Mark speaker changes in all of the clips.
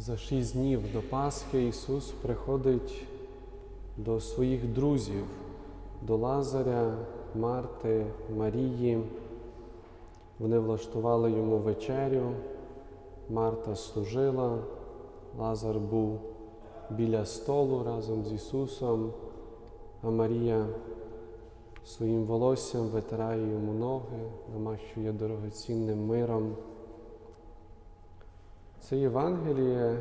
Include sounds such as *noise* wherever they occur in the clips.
Speaker 1: За шість днів до Пасхи Ісус приходить до своїх друзів, до Лазаря, Марти, Марії. Вони влаштували йому вечерю. Марта служила, Лазар був біля столу разом з Ісусом, а Марія своїм волоссям витирає йому ноги, намащує дорогоцінним миром. Це Євангеліє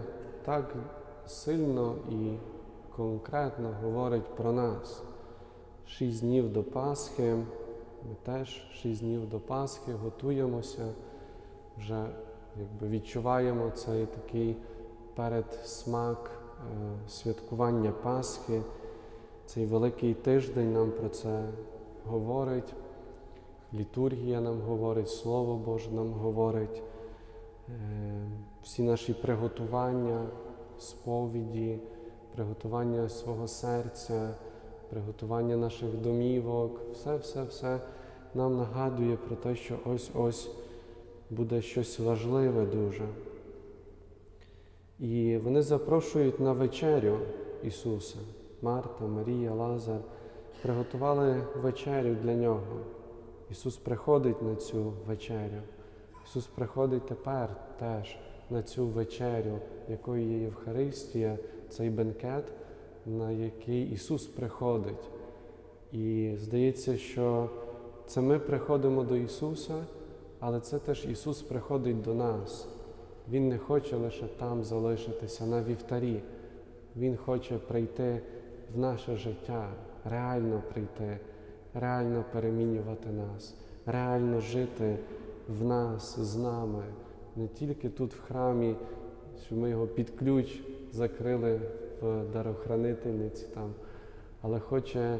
Speaker 1: так сильно і конкретно говорить про нас. Шість днів до Пасхи, ми теж шість днів до Пасхи готуємося, вже якби відчуваємо цей такий передсмак е, святкування Пасхи. Цей великий тиждень нам про це говорить, літургія нам говорить, Слово Боже нам говорить. Всі наші приготування, сповіді, приготування свого серця, приготування наших домівок, все, все, все нам нагадує про те, що ось-ось буде щось важливе дуже. І вони запрошують на вечерю Ісуса. Марта, Марія, Лазар приготували вечерю для Нього. Ісус приходить на цю вечерю. Ісус приходить тепер теж на цю вечерю, якою є Євхаристія, цей бенкет, на який Ісус приходить. І здається, що це ми приходимо до Ісуса, але це теж Ісус приходить до нас. Він не хоче лише там залишитися на вівтарі. Він хоче прийти в наше життя, реально прийти, реально перемінювати нас, реально жити в нас, з нами, не тільки тут в храмі, що ми його під ключ закрили в дарохранительниці там, але хоче,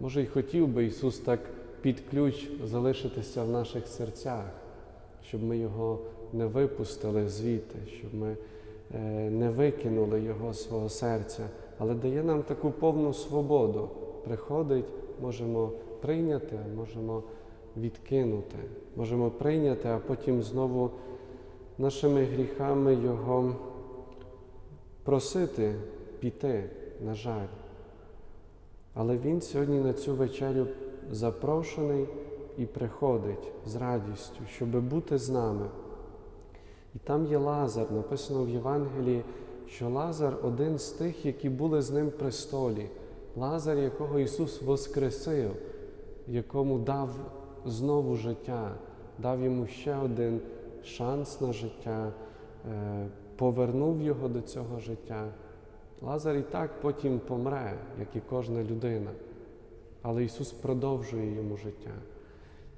Speaker 1: може й хотів би Ісус так під ключ залишитися в наших серцях, щоб ми його не випустили звідти, щоб ми е, не викинули Його свого серця, але дає нам таку повну свободу. Приходить, можемо прийняти, можемо відкинути. Можемо прийняти, а потім знову нашими гріхами Його просити піти, на жаль. Але Він сьогодні на цю вечерю запрошений і приходить з радістю, щоб бути з нами. І там є Лазар, написано в Євангелії, що Лазар один з тих, які були з ним при столі, Лазар, якого Ісус воскресив, якому дав знову життя, дав йому ще один шанс на життя, е, повернув його до цього життя. Лазар і так потім помре, як і кожна людина, але Ісус продовжує йому життя.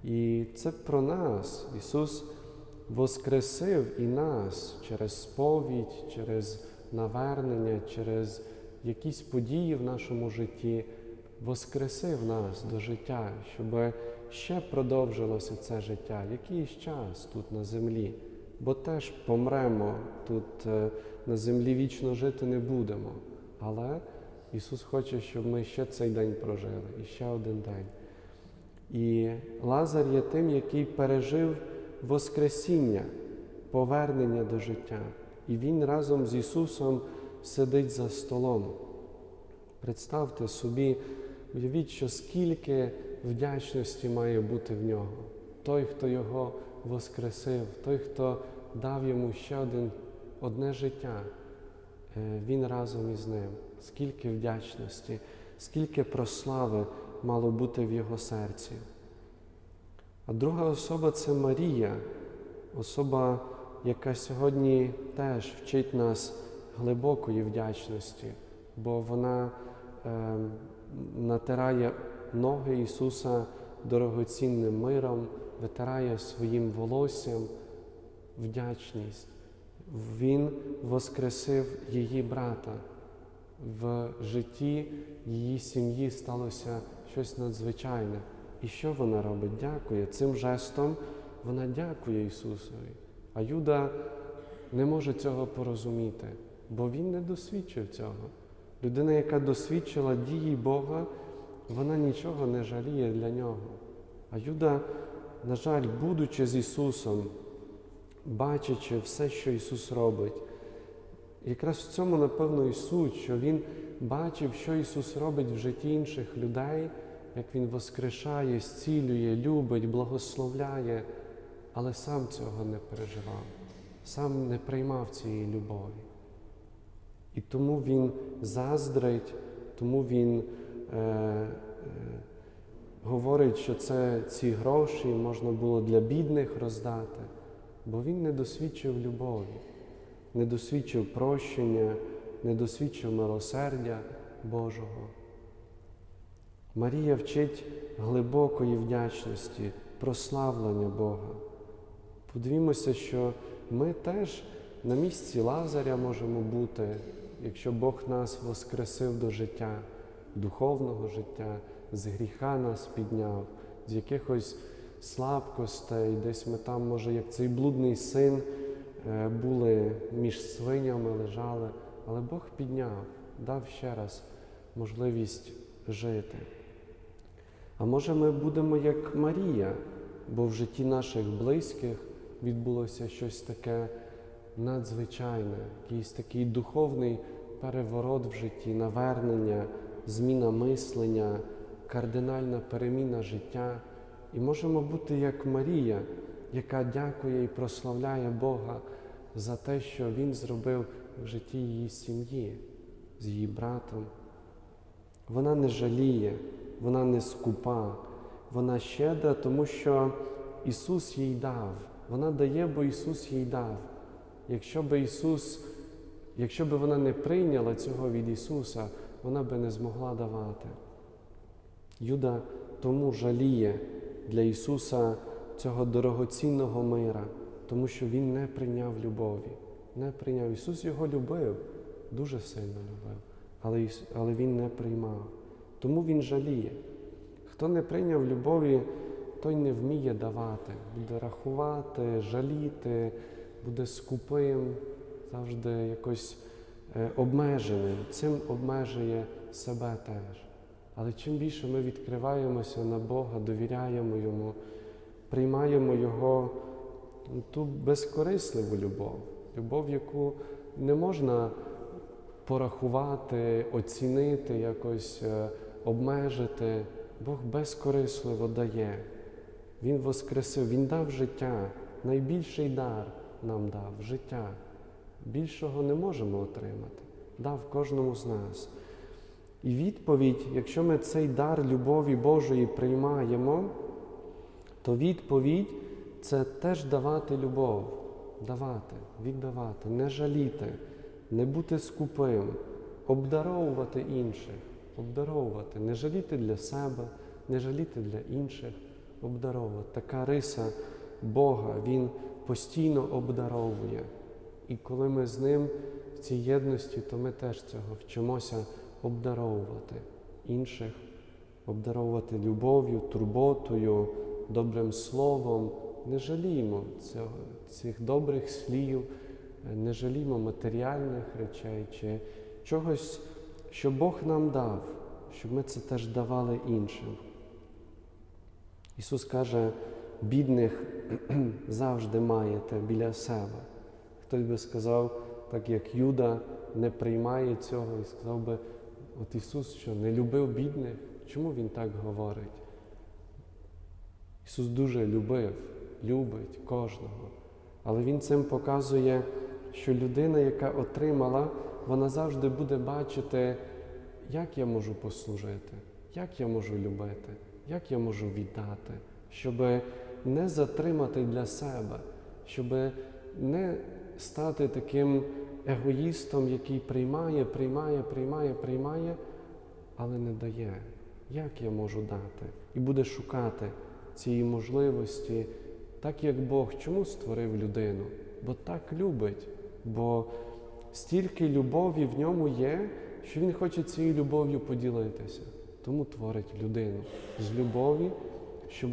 Speaker 1: І це про нас. Ісус воскресив і нас через сповідь, через навернення, через якісь події в нашому житті, воскресив нас до життя, щоб ще продовжилося це життя, якийсь час тут на землі, бо теж помремо тут е, на землі вічно жити не будемо. Але Ісус хоче, щоб ми ще цей день прожили, і ще один день. І Лазар є тим, який пережив Воскресіння, повернення до життя. І Він разом з Ісусом сидить за столом. Представте собі, уявіть, що скільки вдячності має бути в нього. Той, хто його воскресив, той, хто дав йому ще один, одне життя, е, він разом із ним. Скільки вдячності, скільки прослави мало бути в його серці. А друга особа це Марія, особа, яка сьогодні теж вчить нас глибокої вдячності, бо вона натирає ноги Ісуса дорогоцінним миром, витирає своїм волоссям вдячність. Він воскресив її брата. В житті її сім'ї сталося щось надзвичайне. І що вона робить? Дякує. Цим жестом вона дякує Ісусові. А Юда не може цього порозуміти, бо він не досвідчив цього. Людина, яка досвідчила дії Бога, вона нічого не жаліє для нього. А Юда, на жаль, будучи з Ісусом, бачачи все, що Ісус робить, якраз в цьому, напевно, і суть, що Він бачив, що Ісус робить в житті інших людей, як Він воскрешає, зцілює, любить, благословляє, але сам цього не переживав, сам не приймав цієї любові. І тому Він заздрить, тому Він е, е, говорить, що це ці гроші можна було для бідних роздати, бо він не досвідчив любові, не досвідчив прощення, не досвідчив милосердя Божого. Марія вчить глибокої вдячності, прославлення Бога. Подивімося, що ми теж на місці Лазаря можемо бути, якщо Бог нас воскресив до життя, духовного життя, з гріха нас підняв, з якихось слабкостей, десь ми там, може, як цей блудний син, е, були між свинями, лежали, але Бог підняв, дав ще раз можливість жити. А може ми будемо як Марія, бо в житті наших близьких відбулося щось таке надзвичайне, якийсь такий духовний переворот в житті, навернення, зміна мислення, кардинальна переміна життя. І можемо бути як Марія, яка дякує і прославляє Бога за те, що Він зробив в житті її сім'ї з її братом. Вона не жаліє, вона не скупа, вона щедра, тому що Ісус їй дав. Вона дає, бо Ісус їй дав. Якщо би Ісус, якщо би вона не прийняла цього від Ісуса, вона би не змогла давати. Юда тому жаліє для Ісуса цього дорогоцінного мира, тому що Він не прийняв любові, не прийняв. Ісус його любив, дуже сильно любив, але, але Він не приймав. Тому Він жаліє. Хто не прийняв любові, той не вміє давати, буде рахувати, жаліти, буде скупим, завжди якось е, обмеженим. Цим обмежує себе теж. Але чим більше ми відкриваємося на Бога, довіряємо Йому, приймаємо Його ну, ту безкорисливу любов, любов, яку не можна порахувати, оцінити, якось е, обмежити, Бог безкорисливо дає. Він воскресив, Він дав життя, найбільший дар нам дав життя. Більшого не можемо отримати, дав кожному з нас. І відповідь, якщо ми цей дар любові Божої приймаємо, то відповідь це теж давати любов, давати, віддавати, не жаліти, не бути скупим, обдаровувати інших, обдаровувати, не жаліти для себе, не жаліти для інших, обдаровувати. Така риса Бога, Він постійно обдаровує. І коли ми з ним в цій єдності, то ми теж цього вчимося обдаровувати інших, обдаровувати любов'ю, турботою, добрим словом. Не жаліємо цього, цих добрих слів, не жаліємо матеріальних речей чи чогось, що Бог нам дав, щоб ми це теж давали іншим. Ісус каже, бідних *clears throat* завжди маєте біля себе. Хтось би сказав, так як Юда не приймає цього і сказав би, от Ісус що не любив бідних, чому Він так говорить? Ісус дуже любив, любить кожного. Але Він цим показує, що людина, яка отримала, вона завжди буде бачити, як я можу послужити, як я можу любити, як я можу віддати, щоб не затримати для себе, щоб не стати таким егоїстом, який приймає, приймає, приймає, приймає, але не дає. Як я можу дати? І буде шукати цієї можливості, так як Бог чому створив людину? Бо так любить, бо стільки любові в ньому є, що Він хоче цією любов'ю поділитися. Тому творить людину з любові, щоб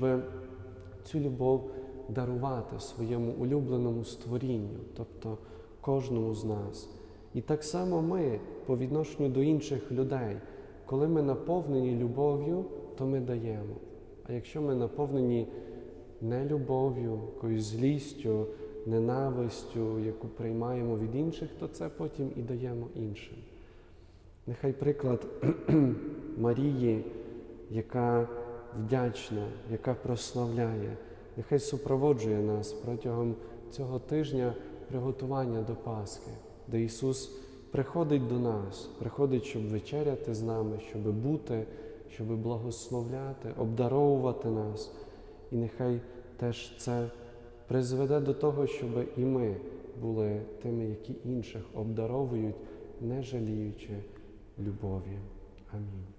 Speaker 1: цю любов дарувати своєму улюбленому створінню, тобто кожному з нас. І так само ми по відношенню до інших людей, коли ми наповнені любов'ю, то ми даємо. А якщо ми наповнені нелюбов'ю, якоюсь злістю, ненавистю, яку приймаємо від інших, то це потім і даємо іншим. Нехай приклад *clears throat* Марії, яка вдячна, яка прославляє, нехай супроводжує нас протягом цього тижня приготування до Пасхи, де Ісус приходить до нас, приходить, щоб вечеряти з нами, щоб бути, щоб благословляти, обдаровувати нас. І нехай теж це призведе до того, щоб і ми були тими, які інших обдаровують, не жаліючи любові. Амінь.